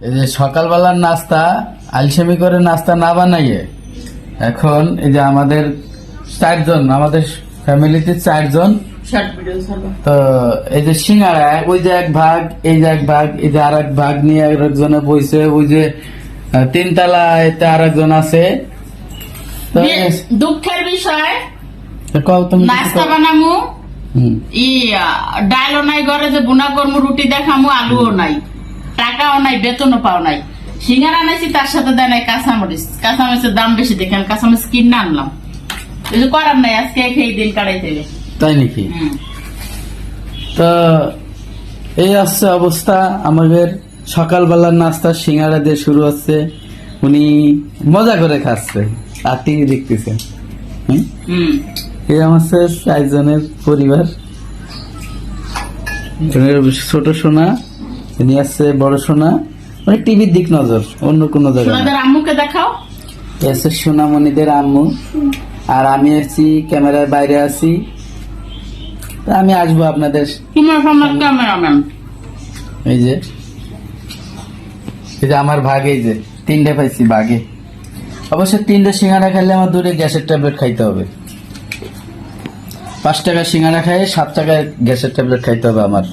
এই যে সকালবেলার নাস্তা আলসেমি করে নাস্তা না বানাইয়ে এখন এই যে আমাদের চারজন আমাদের ফ্যামিলিতে চারজন। তো এই যে সিঙ্গারা ওই যে এক ভাগ এই যে এক ভাগ এই যে আর এক ভাগ নিয়ে একজনে বইছে ওই যে আহ, তিনতলায় আর একজন আছে। তো দুঃখের বিষয় তো কও তুমি নাস্তা বানামু। ই ডালও নাই ঘরে যে বুনা করমু রুটি দেখামু আলুও নাই। টাকাও নাই বেতনও পাও নাই। সিঙ্গারা আনাইছি তার সাথে দেয় নাই কাঁচামরিচ। কাঁচামরিচের দাম বেশি দেখে আমি কাঁচামরিচ কিনে আনলাম। কিছু করার নাই আজকে খেয়ে দিন কাটাইতে হবে। তাই নাকি। তো এই আসছে অবস্থা আমাদের সকালবেলার নাস্তা সিঙ্গারা দিয়ে শুরু হচ্ছে। উনি মজা করে খাচ্ছে আর টিভি দেখতেছে। হুম? হুম। এই আমার চারজনের পরিবার। ছোট সোনা। ইনি আসছে বড় সোনা মানে টিভির দিক নজর অন্য কোনো জায়গায় সোনাদের আম্মুকে দেখাও। এই সোনামণিদের আম্মু। আর আমি আসছি ক্যামেরার বাইরে আছি। আমি আসব আপনাদের ক্যামেরাম্যান। এই যে এই যে আমার ভাগ এই যে তিনটে পাইছি ভাগে। অবশ্য তিনটে সিঙ্গারা খাইলে আমার দূরে গ্যাসের ট্যাবলেট খাইতে হবে। পাঁচ টাকা সিঙ্গারা খাই সাত টাকায় গ্যাসের ট্যাবলেট খাইতে হবে আমার।